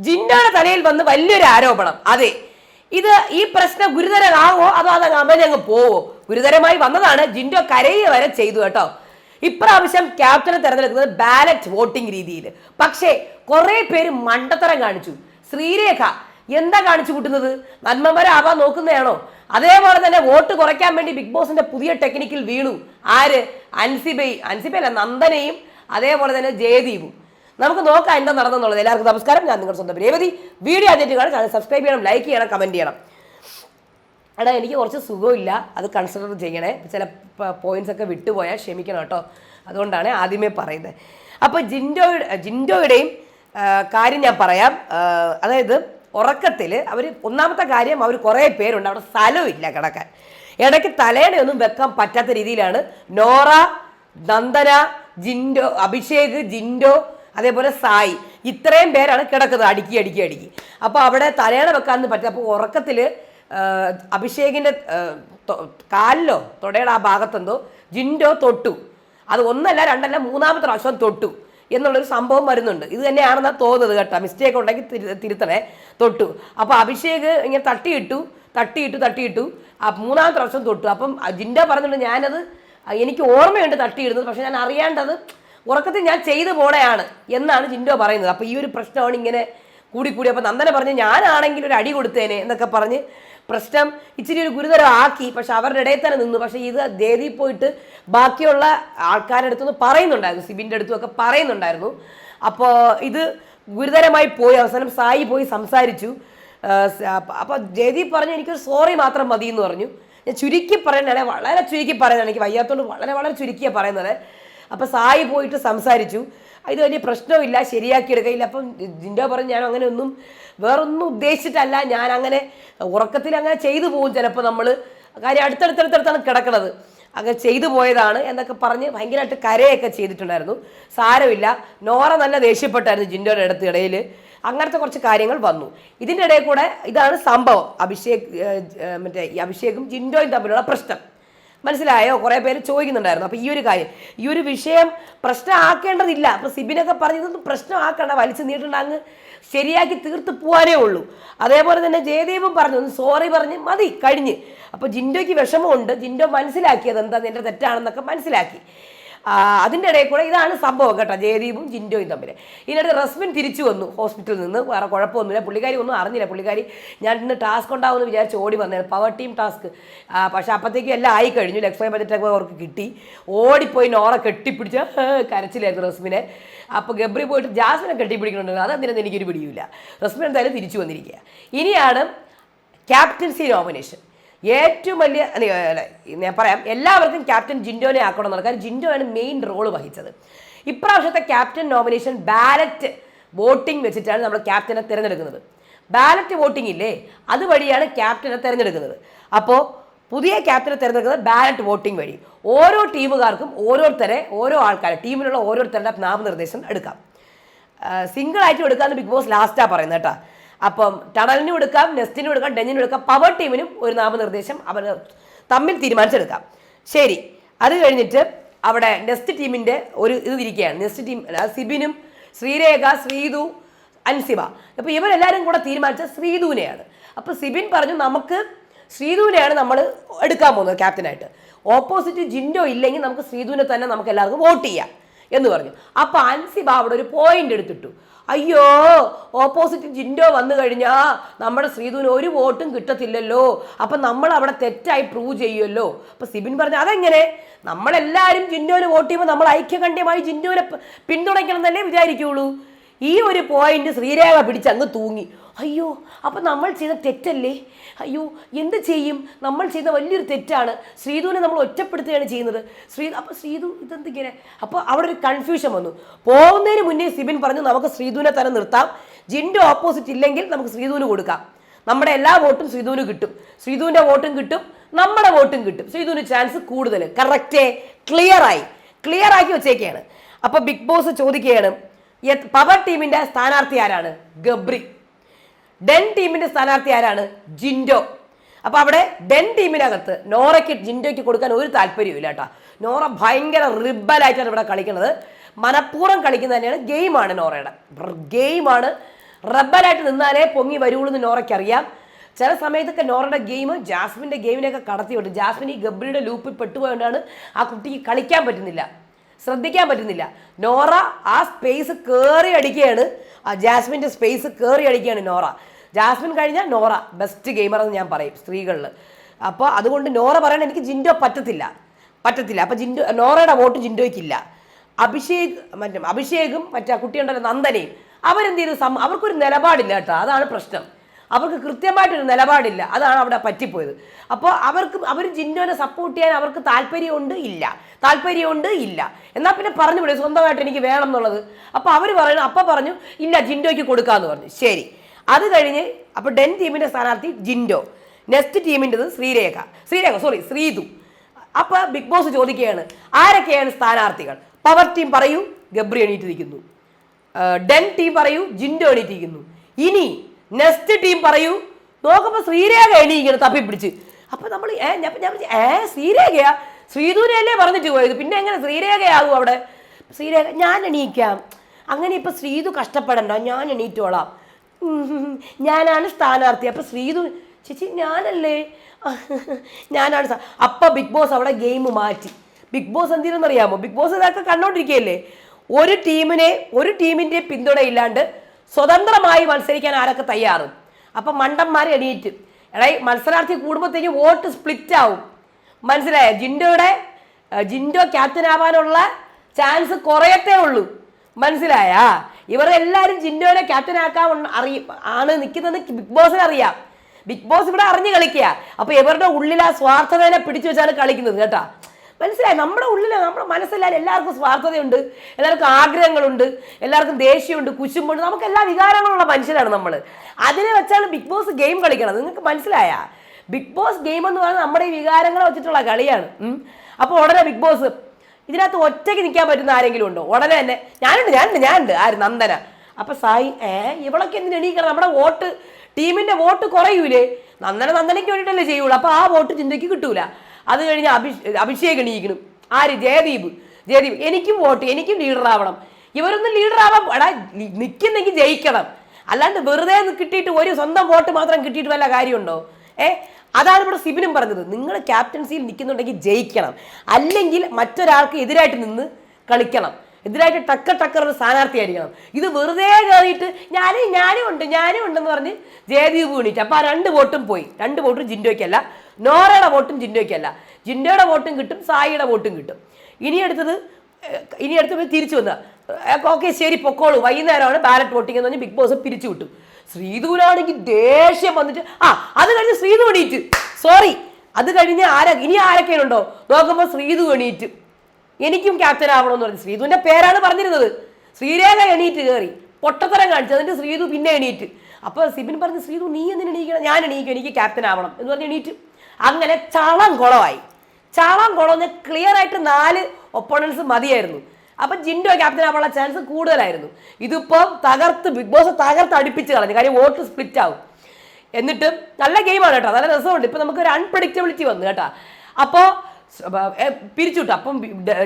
ജിൻഡോയുടെ തലയിൽ വന്ന് വലിയൊരു ആരോപണം. അതെ. ഇത് ഈ പ്രശ്നം ഗുരുതരമാവോ അതോ അത് അവനങ്ങ് പോവോ? ഗുരുതരമായി വന്നതാണ് ജിൻഡോ കരയുക വരെ ചെയ്തു കേട്ടോ. ഇപ്രാവശ്യം ക്യാപ്റ്റനെ തെരഞ്ഞെടുക്കുന്നത് ബാലറ്റ് വോട്ടിംഗ് രീതിയിൽ പക്ഷേ കുറെ പേര് മണ്ടത്തരം കാണിച്ചു. ശ്രീരേഖ എന്താ കാണിച്ചു കൂട്ടുന്നത്? നന്മമരാവാൻ നോക്കുന്നതാണോ അതേപോലെ തന്നെ വോട്ട് കുറയ്ക്കാൻ വേണ്ടി ബിഗ് ബോസിന്റെ പുതിയ ടെക്നിക്കിൽ വീണു. ആര്? അൻസിബൈ. അൻസിബയല്ല നന്ദനയും അതേപോലെ തന്നെ ജയദീപും. നമുക്ക് നോക്കാം എന്താ നടന്നെന്നുള്ളത്. എല്ലാവർക്കും നമസ്കാരം. ഞാൻ നിങ്ങളുടെ സ്വന്തം രേവതി. വീഡിയോ ആദ്യമായിട്ട് കാണാൻ ചാനൽ സബ്സ്ക്രൈബ് ചെയ്യണം ലൈക്ക് ചെയ്യണം കമന്റ് ചെയ്യണം. എടാ എനിക്ക് കുറച്ച് സുഖമില്ല. അത് കൺസിഡർ ചെയ്യണേ. ചില പോയിന്റ്സ് ഒക്കെ വിട്ടുപോയാൽ ക്ഷമിക്കണം കേട്ടോ. അതുകൊണ്ടാണ് ആദ്യമേ പറയുന്നത്. അപ്പോൾ ജിൻഡോയുടെ ജിൻഡോയുടെയും കാര്യം ഞാൻ പറയാം. അതായത് ഉറക്കത്തിൽ അവർ ഒന്നാമത്തെ കാര്യം അവർ കുറേ പേരുണ്ട്. അവിടെ സ്ഥലമില്ല കിടക്കാൻ. ഇടയ്ക്ക് തലേണയൊന്നും വെക്കാൻ പറ്റാത്ത രീതിയിലാണ് നോറ നന്ദന ജിൻഡോ അഭിഷേക് ജിൻഡോ അതേപോലെ സായി. ഇത്രയും പേരാണ് കിടക്കുന്നത്. അടുക്കി അടുക്കി അടുക്കി. അപ്പോൾ അവിടെ തലേണ വെക്കാനൊന്നും പറ്റില്ല. അപ്പോൾ ഉറക്കത്തിൽ അഭിഷേകിന്റെ കാലിലോ തുടയുടെ ആ ഭാഗത്തെന്തോ ജിൻഡോ തൊട്ടു. അത് ഒന്നല്ല രണ്ടല്ല മൂന്നാമത്തെ പ്രാവശ്യം തൊട്ടു എന്നുള്ളൊരു സംഭവം വരുന്നുണ്ട്. ഇത് തന്നെയാണെന്നാണ് തോന്നുന്നത് കേട്ടോ. മിസ്റ്റേക്ക് ഉണ്ടെങ്കിൽ തിരു- തിരുത്തണേ. തൊട്ടു. അപ്പോൾ അഭിഷേക് ഇങ്ങനെ തട്ടിയിട്ടു തട്ടിയിട്ടു തട്ടിയിട്ടു ആ മൂന്നാമത്തെ പ്രാവശ്യം തൊട്ടു. അപ്പം ജിൻഡോ പറഞ്ഞിട്ടുണ്ട് ഞാനത് എനിക്ക് ഓർമ്മയുണ്ട് തട്ടിയിടുന്നത് പക്ഷെ ഞാൻ അറിയാണ്ടത് ഉറക്കത്തിൽ ഞാൻ ചെയ്തു പോണയാണ് എന്നാണ് ജിൻഡോ പറയുന്നത്. അപ്പോൾ ഈ ഒരു പ്രശ്നമാണ് ഇങ്ങനെ കൂടി കൂടി അപ്പോൾ നന്ദന പറഞ്ഞ് ഞാനാണെങ്കിൽ ഒരു അടി കൊടുത്തേനെ എന്നൊക്കെ പറഞ്ഞ് പ്രശ്നം ഇച്ചിരി ഒരു ഗുരുതരം ആക്കി. പക്ഷെ അവരുടെ ഇടയിൽ തന്നെ നിന്നു. പക്ഷേ ഇത് ദേവി പോയിട്ട് ബാക്കിയുള്ള ആൾക്കാരുടെ അടുത്തുനിന്ന് പറയുന്നുണ്ടായിരുന്നു. സിബിന്റെ അടുത്തുമൊക്കെ പറയുന്നുണ്ടായിരുന്നു. അപ്പോൾ ഇത് ഗുരുതരമായി പോയി. അവസാനം സായി പോയി സംസാരിച്ചു. അപ്പോൾ ജയദീപ് പറഞ്ഞു എനിക്കൊരു സോറി മാത്രം മതി എന്ന് പറഞ്ഞു. ഞാൻ ചുരുക്കി പറയുന്നതാണ്. വളരെ ചുരുക്കി പറയുന്നതാണ്. എനിക്ക് വയ്യാത്തോണ്ട് വളരെ വളരെ ചുരുക്കിയാണ് പറയുന്നത്. അപ്പോൾ സായി പോയിട്ട് സംസാരിച്ചു. ഇത് വലിയ പ്രശ്നമില്ല ശരിയാക്കി എടുക്കയില്ല അപ്പം ജിൻഡോ പറഞ്ഞു ഞാൻ അങ്ങനെ ഒന്നും വേറൊന്നും ഉദ്ദേശിച്ചിട്ടല്ല. ഞാൻ അങ്ങനെ ഉറക്കത്തിൽ അങ്ങനെ ചെയ്തു പോകും ചിലപ്പോൾ നമ്മൾ കാര്യം അടുത്തടുത്തടുത്തടുത്താണ് കിടക്കുന്നത് അങ്ങനെ ചെയ്തു പോയതാണ് എന്നൊക്കെ പറഞ്ഞ് ഭയങ്കരമായിട്ട് കരയൊക്കെ ചെയ്തിട്ടുണ്ടായിരുന്നു. സാരമില്ല. നോറ നല്ല ദേഷ്യപ്പെട്ടായിരുന്നു ജിൻഡോയുടെ അടുത്ത് ഇടയിൽ അങ്ങനത്തെ കുറച്ച് കാര്യങ്ങൾ വന്നു. ഇതിന്റെ ഇടയിൽ കൂടെ ഇതാണ് സംഭവം. അഭിഷേക് മറ്റേ അഭിഷേകും ജിൻഡോയും തമ്മിലുള്ള പ്രശ്നം. മനസ്സിലായോ? കുറേ പേര് ചോദിക്കുന്നുണ്ടായിരുന്നു. അപ്പോൾ ഈ ഒരു കാര്യം. ഈ ഒരു വിഷയം പ്രശ്നമാക്കേണ്ടതില്ല. അപ്പോൾ സിബിനൊക്കെ പറഞ്ഞതൊന്നും പ്രശ്നമാക്കണ്ട. വലിച്ചു നീട്ടണ്ട. അങ്ങ് ശരിയാക്കി തീർത്ത് പോകാനേ ഉള്ളൂ. അതേപോലെ തന്നെ ജയദേവും പറഞ്ഞു. ഒന്ന് സോറി പറഞ്ഞ് മതി. കഴിഞ്ഞ്. അപ്പോൾ ജിൻഡോയ്ക്ക് വിഷമമുണ്ട്. ജിൻഡോ മനസ്സിലാക്കിയത് എന്താ? നിന്റെ തെറ്റാണെന്നൊക്കെ മനസ്സിലാക്കി. അതിന്റെ ഇടയിൽ കൂടെ ഇതാണ് സംഭവം കേട്ടോ ജയദീപും ജിൻഡോയും തമ്മിൽ ഇതിനിടെ റസ്മിൻ തിരിച്ചു വന്നു ഹോസ്പിറ്റലിൽ നിന്ന് വേറെ കുഴപ്പമൊന്നുമില്ല. പുള്ളിക്കാരി ഒന്നും അറിഞ്ഞില്ല. പുള്ളിക്കാരി ഞാൻ ഇന്ന് ടാസ്ക് ഉണ്ടാവുമെന്ന് വിചാരിച്ച് ഓടി വന്നത് പവർ ടീം ടാസ്ക് പക്ഷേ അപ്പോഴത്തേക്കും എല്ലാം ആയി കഴിഞ്ഞു. ലക്ഷ്മി ബജറ്റൊക്കെ അവർക്ക് കിട്ടി. ഓടിപ്പോയി നോറ കെട്ടിപ്പിടിച്ച കരച്ചിലായിരുന്നു റസ്മിനെ. അപ്പോൾ ഗബ്രി പോയിട്ട് ജാസ്മിനെ കെട്ടിപ്പിടിക്കണമെന്ന് അതെന്തിനെന്ന് എനിക്കൊരു പിടിയില്ല റസ്മിൻ എന്തായാലും തിരിച്ചു വന്നിരിക്കുക ഇനിയാണ് ക്യാപ്റ്റൻസി നോമിനേഷൻ. ഏറ്റവും വലിയ ഞാൻ പറയാം എല്ലാവർക്കും ക്യാപ്റ്റൻ ജിൻഡോനെ ആക്കണം എന്നുള്ളത് കാരണം ജിൻഡോയാണ് മെയിൻ റോൾ വഹിച്ചത്. ഇപ്രാവശ്യത്തെ ക്യാപ്റ്റൻ നോമിനേഷൻ ബാലറ്റ് വോട്ടിംഗ് വെച്ചിട്ടാണ് നമ്മൾ ക്യാപ്റ്റനെ തിരഞ്ഞെടുക്കുന്നത്. ബാലറ്റ് വോട്ടിംഗ് ഇല്ലേ അതുവഴിയാണ് ക്യാപ്റ്റനെ തിരഞ്ഞെടുക്കുന്നത്. അപ്പോൾ പുതിയ ക്യാപ്റ്റനെ തിരഞ്ഞെടുക്കുന്നത് ബാലറ്റ് വോട്ടിംഗ് വഴി. ഓരോ ടീമുകാർക്കും ഓരോരുത്തരെ ഓരോ ആൾക്കാരെ ടീമിലുള്ള ഓരോരുത്തരുടെ നാമനിർദ്ദേശം എടുക്കാം. സിംഗിൾ ആയിട്ട് എടുക്കാമെന്ന് ബിഗ് ബോസ് ലാസ്റ്റാണ് പറയുന്നത് കേട്ടോ. അപ്പം ടണലിനും എടുക്കാം നെസ്റ്റിനും എടുക്കാം ഡെഞ്ഞിനും എടുക്കാം പവർ ടീമിനും ഒരു നാമനിർദ്ദേശം അവർ തമ്മിൽ തീരുമാനിച്ചെടുക്കാം. ശരി അത് കഴിഞ്ഞിട്ട് അവിടെ നെസ്റ്റ് ടീമിന്റെ ഒരു ഇത് തിരിക്കുകയാണ് നെസ്റ്റ് ടീം സിബിനും ശ്രീരേഖ ശ്രീതു അൻസിബ. അപ്പോൾ ഇവരെല്ലാവരും കൂടെ തീരുമാനിച്ച ശ്രീതുവിനെയാണ്. അപ്പോൾ സിബിൻ പറഞ്ഞു നമുക്ക് ശ്രീതുവിനെയാണ് നമ്മൾ എടുക്കാൻ പോകുന്നത് ക്യാപ്റ്റനായിട്ട്. ഓപ്പോസിറ്റ് ജിൻഡോ ഇല്ലെങ്കിൽ നമുക്ക് ശ്രീതുവിനെ തന്നെ നമുക്ക് എല്ലാവർക്കും വോട്ട് ചെയ്യാം. എന്ന് പറഞ്ഞു. അപ്പോൾ അൻസിബ അവിടെ ഒരു പോയിന്റ് എടുത്തിട്ടു. അയ്യോ ഓപ്പോസിറ്റ് ജിൻഡോ വന്നു കഴിഞ്ഞാൽ നമ്മുടെ ശ്രീധുവിന് ഒരു വോട്ടും കിട്ടത്തില്ലല്ലോ. അപ്പം നമ്മൾ അവിടെ തെറ്റായി പ്രൂവ് ചെയ്യുമല്ലോ അപ്പം സിബിൻ പറഞ്ഞു അതെങ്ങനെ? നമ്മളെല്ലാവരും ജിൻഡോന് വോട്ട് ചെയ്യുമ്പോൾ നമ്മൾ ഐക്യകണ്ഠ്യമായി ജിൻഡോനെ പിന്തുണയ്ക്കണം എന്നല്ലേ വിചാരിക്കുകയുള്ളൂ ഈ ഒരു പോയിന്റ് ശ്രീരേഖ പിടിച്ച് അങ്ങ് തൂങ്ങി. അയ്യോ അപ്പം നമ്മൾ ചെയ്ത തെറ്റല്ലേ? അയ്യോ എന്ത് ചെയ്യും? നമ്മൾ ചെയ്ത വലിയൊരു തെറ്റാണ്. ശ്രീധുവിനെ നമ്മൾ ഒറ്റപ്പെടുത്തുകയാണ് ചെയ്യുന്നത്. ശ്രീ അപ്പോൾ ശ്രീധു ഇതെന്തിങ്ങനെ? അപ്പോൾ അവിടെ ഒരു കൺഫ്യൂഷൻ വന്നു. പോകുന്നതിന് മുന്നേ സിബിൻ പറഞ്ഞു നമുക്ക് ശ്രീധുവിനെ തന്നെ നിർത്താം. ജിന്റെ ഓപ്പോസിറ്റ് ഇല്ലെങ്കിൽ നമുക്ക് ശ്രീധുവിന് കൊടുക്കാം. നമ്മുടെ എല്ലാ വോട്ടും ശ്രീധുവിന് കിട്ടും. ശ്രീധുവിന്റെ വോട്ടും കിട്ടും. നമ്മുടെ വോട്ടും കിട്ടും. ശ്രീധുവിന് ചാൻസ് കൂടുതൽ. കറക്റ്റേ ക്ലിയറായി ക്ലിയർ ആക്കി വെച്ചേക്കാണ്. അപ്പോൾ ബിഗ് ബോസ് ചോദിക്കുകയാണ് പവർ ടീമിന്റെ സ്ഥാനാർത്ഥി ആരാണ്? ഗബ്രി. ഡെൻ ടീമിന്റെ സ്ഥാനാർത്ഥി ആരാണ്? ജിൻഡോ. അപ്പൊ അവിടെ ഡെൻ ടീമിനകത്ത് നോറയ്ക്ക് ജിൻഡോയ്ക്ക് കൊടുക്കാൻ ഒരു താല്പര്യമില്ല കേട്ടോ. നോറ ഭയങ്കര റിബലായിട്ടാണ് ഇവിടെ കളിക്കുന്നത്. മനഃപൂർവം കളിക്കുന്നത് തന്നെയാണ് ഗെയിമാണ് നോറയുടെ. ഗെയിമാണ്. റബ്ബലായിട്ട് നിന്നാലേ പൊങ്ങി വരുള്ളൂ എന്ന് നോറയ്ക്ക് അറിയാം ചില സമയത്തൊക്കെ നോറയുടെ ഗെയിം ജാസ്മിന്റെ ഗെയിമിനെയൊക്കെ കടത്തി വിട്ടു ജാസ്മിൻ ഈ ഗബ്രിയുടെ ലൂപ്പിൽ പെട്ടുപോയതുകൊണ്ടാണ് ആ കുട്ടിക്ക് കളിക്കാൻ പറ്റുന്നില്ല. ശ്രദ്ധിക്കാൻ പറ്റുന്നില്ല. നോറ ആ സ്പേസ് കയറി അടിക്കുകയാണ്. ആ ജാസ്മിന്റെ സ്പേസ് കയറി അടിക്കുകയാണ് നോറ. ജാസ്മിൻ കഴിഞ്ഞാൽ നോറ. ബെസ്റ്റ് ഗെയിമർ എന്ന് ഞാൻ പറയും സ്ത്രീകളിൽ അപ്പോൾ അതുകൊണ്ട് നോറ പറയണ എനിക്ക് ജിൻഡോ പറ്റത്തില്ല. പറ്റത്തില്ല. അപ്പോൾ ജിൻഡോ നോറയുടെ വോട്ട് ജിൻഡോയ്ക്കില്ല. അഭിഷേക് മറ്റേ അഭിഷേകും മറ്റേ കുട്ടിയുണ്ടല്ലോ നന്ദനയും. അവരെന്ത് ചെയ്തു? സം അവർക്കൊരു നിലപാടില്ല കേട്ടോ. അതാണ് പ്രശ്നം. അവർക്ക് കൃത്യമായിട്ടൊരു നിലപാടില്ല. അതാണ് അവിടെ പറ്റിപ്പോയത്. അപ്പോൾ അവർക്ക് അവർ ജിന്നോനെ സപ്പോർട്ട് ചെയ്യാൻ അവർക്ക് താല്പര്യമുണ്ട് ഇല്ല. താല്പര്യമുണ്ട് ഇല്ല. എന്നാൽ പിന്നെ പറഞ്ഞു വിടും സ്വന്തമായിട്ട് എനിക്ക് വേണം എന്നുള്ളത്. അപ്പോൾ അവർ പറയുന്നു അപ്പം പറഞ്ഞു ഇല്ല ജിൻഡോയ്ക്ക് കൊടുക്കാമെന്ന് പറഞ്ഞു. ശരി. അത് കഴിഞ്ഞ് അപ്പോൾ ഡെൻ ടീമിന്റെ സ്ഥാനാർത്ഥി ജിൻഡോ നെക്സ്റ്റ് ടീമിന്റെത് ശ്രീരേഖ. ശ്രീരേഖ സോറി ശ്രീതു. അപ്പോൾ ബിഗ് ബോസ് ചോദിക്കുകയാണ് ആരൊക്കെയാണ് സ്ഥാനാർത്ഥികൾ? പവർ ടീം പറയൂ ഗബ്രി എണീറ്റിരിക്കുന്നു. ഡെൻ ടീം പറയൂ ജിൻഡോ എണീറ്റിരിക്കുന്നു. ഇനി നെക്സ്റ്റ് ടീം പറയൂ. നോക്കുമ്പോൾ ശ്രീരേഖ എണീക്കണം തപ്പി പിടിച്ച്. അപ്പൊ നമ്മൾ ഏ ഞാൻ ഞാൻ ഏ ശ്രീരേഖയാ? ശ്രീധൂരല്ലേ പറഞ്ഞിട്ട് പോയത്? പിന്നെ എങ്ങനെ ശ്രീരേഖയാകും അവിടെ? ശ്രീരേഖ ഞാൻ എണീക്കാം. അങ്ങനെ ഇപ്പൊ ശ്രീതു കഷ്ടപ്പെടണ്ട ഞാൻ എണീറ്റോളാം. ഞാനാണ് സ്ഥാനാർത്ഥി അപ്പൊ ശ്രീതു ചേച്ചി ഞാനല്ലേ? ഞാനാണ് അപ്പൊ ബിഗ് ബോസ് അവിടെ ഗെയിം മാറ്റി. ബിഗ് ബോസ് എന്തിനെന്നറിയാമോ? ബിഗ് ബോസ് ഇതൊക്കെ കണ്ടോണ്ടിരിക്കുകയല്ലേ ഒരു ടീമിനെ ഒരു ടീമിന്റെ പിന്തുണ ഇല്ലാണ്ട് സ്വതന്ത്രമായി മത്സരിക്കാൻ ആരൊക്കെ തയ്യാറ്? അപ്പം മണ്ടന്മാർ എണീറ്റ്. എടാ മത്സരാർത്ഥി കൂടുമ്പോഴത്തേക്ക് വോട്ട് സ്പ്ലിറ്റ് ആവും മനസ്സിലായോ? ജിൻഡോയുടെ ജിൻഡോ ക്യാപ്റ്റൻ ആവാനുള്ള ചാൻസ് കുറയത്തേ ഉള്ളൂ. മനസ്സിലായാ? ഇവരെല്ലാവരും ജിൻഡോനെ ഉണ്ട- അറിയ ആണ് നിൽക്കുന്നത് ബിഗ് ബോസിന് അറിയാം. ബിഗ് ബോസ് ഇവിടെ അറിഞ്ഞ് കളിക്കുക. അപ്പൊ ഇവരുടെ ഉള്ളിൽ ആ സ്വാർത്ഥതനെ പിടിച്ചു വെച്ചാണ് കളിക്കുന്നത് കേട്ടാ. മനസ്സിലായി? നമ്മുടെ ഉള്ളിൽ നമ്മുടെ മനസ്സിലായാലും എല്ലാവർക്കും സ്വാർത്ഥതയുണ്ട് എല്ലാവർക്കും ആഗ്രഹങ്ങളുണ്ട് എല്ലാവർക്കും ദേഷ്യമുണ്ട് കുശുമ്പുണ്ട് നമുക്ക് എല്ലാ വികാരങ്ങളുള്ള മനുഷ്യരാണ് നമ്മൾ അതിനെ വെച്ചാണ് ബിഗ് ബോസ് ഗെയിം കളിക്കണത്. നിങ്ങൾക്ക് മനസ്സിലായ? ബിഗ് ബോസ് ഗെയിം എന്ന് പറയുന്നത് നമ്മുടെ ഈ വികാരങ്ങളെ വെച്ചിട്ടുള്ള കളിയാണ്. അപ്പോൾ ഉടനെ ബിഗ് ബോസ് ഇതിനകത്ത് ഒറ്റയ്ക്ക് നിൽക്കാൻ പറ്റുന്ന ആരെങ്കിലും ഉണ്ടോ? ഉടനെ തന്നെ ഞാനുണ്ട് ഞാനുണ്ട് ഞാനുണ്ട്. ആര്? നന്ദന. അപ്പൊ സായി ഏ ഇവളൊക്കെ എന്തിനു എണീക്കണം നമ്മുടെ വോട്ട് ടീമിന്റെ വോട്ട് കുറയൂലേ? നന്ദന നന്ദനയ്ക്ക് വേണ്ടിയിട്ടല്ലേ ചെയ്യുള്ളൂ. അപ്പൊ ആ വോട്ട് ചിന്തയ്ക്ക് കിട്ടൂല. അത് കഴിഞ്ഞ് അഭിഷ് അഭിഷേക് എണീക്കണം. ആര്? ജയദീപ്. ജയദീപ് എനിക്കും വോട്ട് എനിക്കും ലീഡർ ആവണം ഇവരൊന്നും ലീഡർ ആവാൻ എടാ നിൽക്കുന്നെങ്കിൽ ജയിക്കണം. അല്ലാണ്ട് വെറുതെ കിട്ടിയിട്ട് ഒരു സ്വന്തം വോട്ട് മാത്രം കിട്ടിയിട്ട് വല്ല കാര്യമുണ്ടോ? ഏ? അതാണ് ഇവിടെ സിബിനും പറഞ്ഞത്. നിങ്ങൾ ക്യാപ്റ്റൻസിയിൽ നിൽക്കുന്നുണ്ടെങ്കിൽ ജയിക്കണം. അല്ലെങ്കിൽ മറ്റൊരാൾക്ക് എതിരായിട്ട് നിന്ന് കളിക്കണം. എതിരായിട്ട് ടക്ക ടക്കർ ഒരു സ്ഥാനാർത്ഥിയായിരിക്കണം ഇത് വെറുതെ കയറിയിട്ട് ഞാനും ഞാനും ഉണ്ട് ഞാനും ഉണ്ടെന്ന് പറഞ്ഞ് ജയദീപ് വീണിട്ട്. അപ്പോൾ ആ രണ്ട് വോട്ടും പോയി. രണ്ട് വോട്ടും ജിൻഡോയ്ക്കല്ല. നോറയുടെ വോട്ടും ജിൻഡോയ്ക്കല്ല ജിൻഡോയുടെ വോട്ടും കിട്ടും സായിയുടെ വോട്ടും കിട്ടും. ഇനി അടുത്തത് ഇനി അടുത്ത് തിരിച്ചു വന്ന ഓക്കെ ശരി പൊക്കോളൂ. വൈകുന്നേരമാണ് ബാലറ്റ് വോട്ടിംഗ് എന്ന് പറഞ്ഞ് ബിഗ് ബോസ് പിരിച്ചു വിട്ടു. ശ്രീധൂരാണെങ്കിൽ ദേഷ്യം വന്നിട്ട് ആ അത് കഴിഞ്ഞ് ശ്രീധു എണീറ്റ്. സോറി അത് കഴിഞ്ഞ് ആര ഇനി ആരൊക്കെ ഉണ്ടോ നോക്കുമ്പോൾ ശ്രീധു എണീറ്റ്. എനിക്കും ക്യാപ്റ്റൻ ആവണമെന്ന് പറഞ്ഞു. ശ്രീധുവിന്റെ പേരാണ് പറഞ്ഞിരുന്നത്. ശ്രീരേഖ എണീറ്റ് കയറി. പൊട്ടത്തരം കാണിച്ചു. എന്നിട്ട് ശ്രീധു പിന്നെ എണീറ്റ്. അപ്പോൾ സിബിൻ പറഞ്ഞു ശ്രീധു നീ എന്തിനു എണീക്കണം? ഞാൻ എണീക്കും. എനിക്ക് ക്യാപ്റ്റൻ ആവണം. എന്ന് പറഞ്ഞ് എണീറ്റ്. അങ്ങനെ ചളം കുളമായി ചളം കുളം ക്ലിയർ ആയിട്ട് നാല് ഒപ്പോണൻസ് മതിയായിരുന്നു. അപ്പം ജിൻഡോ ക്യാപ്റ്റൻ ആവാനുള്ള ചാൻസ് കൂടുതലായിരുന്നു. ഇതിപ്പം തകർത്ത് ബിഗ് ബോസ് തകർത്ത് അടുപ്പിച്ച് കളഞ്ഞു. കാര്യം വോട്ട് സ്പ്ലിറ്റ് ആവും. എന്നിട്ട് നല്ല ഗെയിമാണ് കേട്ടോ. നല്ല രസമുണ്ട്. ഇപ്പം നമുക്ക് ഒരു അൺപ്രഡിക്റ്റബിലിറ്റി വന്നു കേട്ടോ. അപ്പോൾ പിരിച്ചുവിട്ടു അപ്പം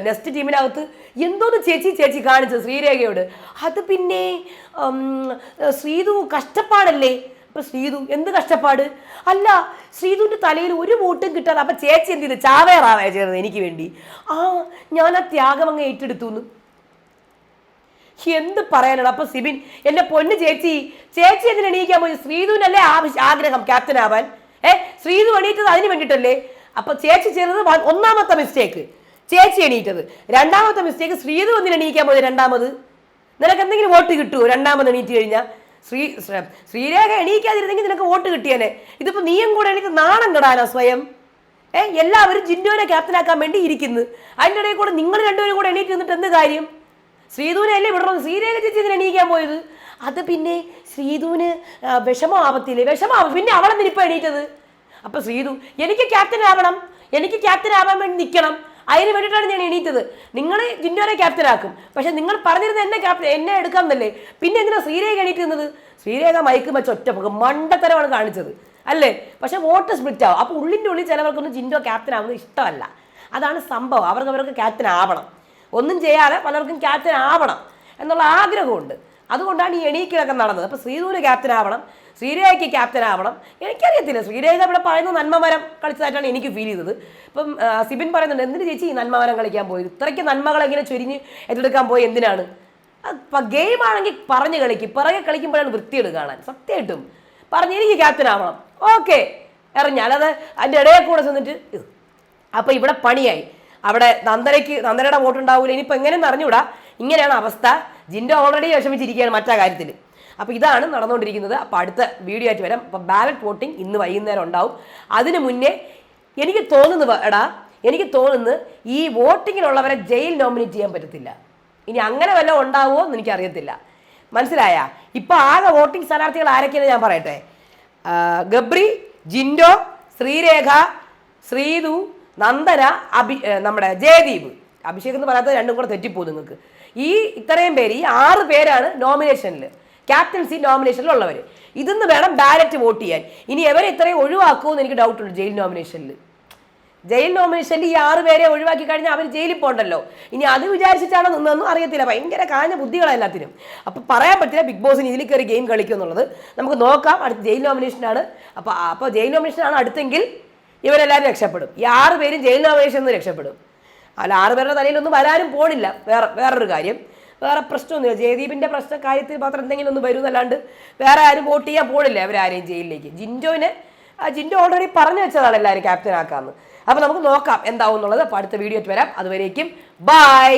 നെക്സ്റ്റ് ടീമിനകത്ത് എന്തോന്ന് ചേച്ചി ചേച്ചി കാണിച്ചു ശ്രീരേഖയോട്? അത് പിന്നെ ശ്രീതു കഷ്ടപ്പാടല്ലേ? അപ്പൊ ശ്രീതു എന്ത് കഷ്ടപ്പാട്? അല്ല ശ്രീതുവിന്റെ തലയിൽ ഒരു വോട്ടും കിട്ടാതെ അപ്പൊ ചേച്ചി എന്ത് ചെയ്ത്? ചാവേറാവേ ചേർന്നത് എനിക്ക് വേണ്ടി. ആ ഞാൻ ആ ത്യാഗം അങ്ങ് ഏറ്റെടുത്തു എന്ത് പറയാനാണ്? അപ്പൊ സിബിൻ എന്റെ പൊന്ന് ചേച്ചി ചേച്ചി എന്തിനു എണീക്കാൻ പോയി? ശ്രീതുവിനല്ലേ ആഗ്രഹം ക്യാപ്റ്റൻ ആവാൻ ഏ ശ്രീതു എണീറ്റത് അതിന് വേണ്ടിയിട്ടല്ലേ അപ്പൊ ചേച്ചി ചേർന്നത് ഒന്നാമത്തെ മിസ്റ്റേക്ക് ചേച്ചി എണീറ്റത്. രണ്ടാമത്തെ മിസ്റ്റേക്ക് ശ്രീതു എന്തിനു എണീക്കാൻ പോയത്? രണ്ടാമത്. നിനക്ക് എന്തെങ്കിലും വോട്ട് കിട്ടുമോ രണ്ടാമത് എണീറ്റ് കഴിഞ്ഞാൽ ശ്രീ ശ്ര- ശ്രീരേഖ എണീക്കാതിരുന്നെങ്കിൽ നിനക്ക് വോട്ട് കിട്ടിയേനെ. ഇതിപ്പോ നീയും കൂടെ എനിക്ക് നാണം കെടാനോ സ്വയം. ഏ എല്ലാവരും ജിൻഡോനെ ക്യാപ്റ്റനാക്കാൻ വേണ്ടി ഇരിക്കുന്നു. അതിന്റെ ഇടയിൽ കൂടെ നിങ്ങൾ രണ്ടുപേരും കൂടെ എണീറ്റ് നിന്നിട്ട് എന്ത് കാര്യം? ശ്രീധൂനെ അല്ലേ വിടണം ശ്രീരേഖ ചേച്ചി ഇതിന് എണീക്കാൻ പോയത്? അത് പിന്നെ ശ്രീധൂന് ആ, വിഷമമാവത്തില്ലേ വിഷമാവും പിന്നെ അവളെന്തിനിപ്പോൾ എണീറ്റത്? അപ്പൊ ശ്രീധു എനിക്ക് ക്യാപ്റ്റൻ ആവണം. എനിക്ക് ക്യാപ്റ്റൻ ആവാൻ വേണ്ടി നിൽക്കണം അതിന് വേണ്ടിയിട്ടാണ് ഞാൻ എണീറ്റത്. നിങ്ങൾ ജിൻഡോനെ ക്യാപ്റ്റൻ ആക്കും. പക്ഷെ നിങ്ങൾ പറഞ്ഞിരുന്നത് എന്നെ ക്യാപ്റ്റൻ എന്നെ എടുക്കാമെന്നല്ലേ? പിന്നെ എന്തിനാ ശ്രീരേഖ എണീറ്റ് നിന്നത് ശ്രീരേഖ മയക്കും വെച്ച ഒറ്റ പോകും മണ്ടത്തരമാണ് കാണിച്ചത്. അല്ലേ? പക്ഷെ വോട്ട് സ്പ്ലിറ്റ് ആവും. അപ്പോൾ ഉള്ളിന്റെ ഉള്ളിൽ ചിലവർക്കൊന്നും ജിൻഡോ ക്യാപ്റ്റൻ ആവുന്നത് ഇഷ്ടമല്ല. അതാണ് സംഭവം. അവർക്ക് അവർക്ക് ക്യാപ്റ്റൻ ആവണം. ഒന്നും ചെയ്യാതെ പലർക്കും ക്യാപ്റ്റൻ ആവണം എന്നുള്ള ആഗ്രഹമുണ്ട്. അതുകൊണ്ടാണ് ഈ എണീക്കിലൊക്കെ നടന്നത്. അപ്പോൾ ശ്രീധൂര് ക്യാപ്റ്റൻ ആവണം ശ്രീരേഖയ്ക്ക് ക്യാപ്റ്റൻ ആവണം എനിക്കറിയത്തില്ല ശ്രീരേഖ ഇവിടെ പറയുന്ന നന്മമരം കളിച്ചതായിട്ടാണ് എനിക്ക് ഫീൽ ചെയ്തത്. ഇപ്പം സിബിൻ പറയുന്നുണ്ട് എന്തിനു ചേച്ചി ഈ നന്മമരം കളിക്കാൻ പോയത്? ഇത്രയ്ക്ക് നന്മകൾ എങ്ങനെ ചൊരിഞ്ഞ് ഏറ്റെടുക്കാൻ പോയി? എന്തിനാണ്? ഗെയിം ആണെങ്കിൽ പറഞ്ഞ് കളിക്കും. പിറകെ കളിക്കുമ്പോഴാണ് വൃത്തിയേട് കാണാൻ. സത്യമായിട്ടും. പറഞ്ഞ് എനിക്ക് ക്യാപ്റ്റൻ ആവണം ഓക്കെ. ഇറങ്ങി അല്ലാതെ അതിന്റെ ഇടയിൽ കൂടെ ചെന്നിട്ട് അപ്പോൾ ഇവിടെ പണിയായി. അവിടെ നന്ദനയ്ക്ക് നന്ദനയുടെ വോട്ടുണ്ടാവില്ല ഇനിയിപ്പോൾ എങ്ങനെയെന്ന് അറിഞ്ഞുകൂടാ ഇങ്ങനെയാണ് അവസ്ഥ. ജിൻഡോ ഓൾറെഡി വിഷമിച്ചിരിക്കുകയാണ് മറ്റാ കാര്യത്തിൽ അപ്പോൾ ഇതാണ് നടന്നുകൊണ്ടിരിക്കുന്നത്. അപ്പോൾ അടുത്ത വീഡിയോ ആയിട്ട് വരാം. അപ്പോൾ ബാലറ്റ് വോട്ടിംഗ് ഇന്ന് വൈകുന്നേരം ഉണ്ടാവും. അതിന് മുന്നേ എനിക്ക് തോന്നുന്നു എടാ എനിക്ക് തോന്നുന്നു ഈ വോട്ടിങ്ങിലുള്ളവരെ ജയിൽ നോമിനേറ്റ് ചെയ്യാൻ പറ്റത്തില്ല. ഇനി അങ്ങനെ വല്ലതും ഉണ്ടാവുമോ എന്ന് എനിക്കറിയത്തില്ല. മനസ്സിലായ? ഇപ്പൊ ആകെ വോട്ടിംഗ് സ്ഥാനാർത്ഥികൾ ആരൊക്കെയാണ് ഞാൻ പറയട്ടെ. ഗബ്രി ജിൻഡോ ശ്രീരേഖ ശ്രീതു നന്ദന അഭി നമ്മുടെ ജയദീപ്. അഭിഷേക് എന്ന് പറയാത്ത രണ്ടും കൂടെ തെറ്റിപ്പോകും നിങ്ങൾക്ക്. ഈ ഇത്രയും പേര് ഈ ആറ് പേരാണ് നോമിനേഷനിൽ ക്യാപ്റ്റൻസി നോമിനേഷനിലുള്ളവർ ഇതെന്ന് വേണം ബാലറ്റ് വോട്ട് ചെയ്യാൻ. ഇനി എവരെ ഇത്രയും ഒഴിവാക്കുമെന്ന് എനിക്ക് ഡൗട്ടുണ്ട് ജയിൽ നോമിനേഷനിൽ ജയിൽ നോമിനേഷനിൽ ഈ ആറ് പേരെ ഒഴിവാക്കി കഴിഞ്ഞാൽ അവർ ജയിലിൽ പോകണ്ടല്ലോ ഇനി അത് വിചാരിച്ചിട്ടാണോ നിന്നൊന്നും അറിയത്തില്ല. ഭയങ്കര കാഞ്ഞ ബുദ്ധികളാണ് എല്ലാത്തിനും. അപ്പോൾ പറയാൻ പറ്റില്ല ബിഗ് ബോസിന് ഇതിൽ കയറി ഗെയിം കളിക്കും എന്നുള്ളത്. നമുക്ക് നോക്കാം. അടുത്ത ജയിൽ നോമിനേഷനാണ് അപ്പോൾ അപ്പോൾ ജയിൽ നോമിനേഷനാണ് അടുത്തെങ്കിൽ ഇവരെല്ലാവരും രക്ഷപ്പെടും. ഈ ആറ് പേരും ജയിൽ നോമിനേഷൻ നിന്ന് രക്ഷപ്പെടും. അല്ല ആറ് പേരുടെ തലയിലൊന്നും വരാനും പോണില്ല. വേറെ വേറൊരു കാര്യം. വേറെ പ്രശ്നമൊന്നുമില്ല. ജയദീപിന്റെ പ്രശ്ന കാര്യത്തിൽ മാത്രം എന്തെങ്കിലും ഒന്ന് വരും എന്നല്ലാണ്ട് വേറെ ആരും വോട്ട് ചെയ്യാൻ പോണില്ല അവരാരെയും ജയിലിലേക്ക്. ജിൻജോനെ ജിൻഡോ ഓൾറെഡി പറഞ്ഞു വെച്ചതാണ് എല്ലാവരും ക്യാപ്റ്റൻ ആക്കാമെന്ന് അപ്പോൾ നമുക്ക് നോക്കാം എന്താവും എന്നുള്ളത് അപ്പോൾ അടുത്ത വീഡിയോ വരാം. അതുവരേക്കും ബൈ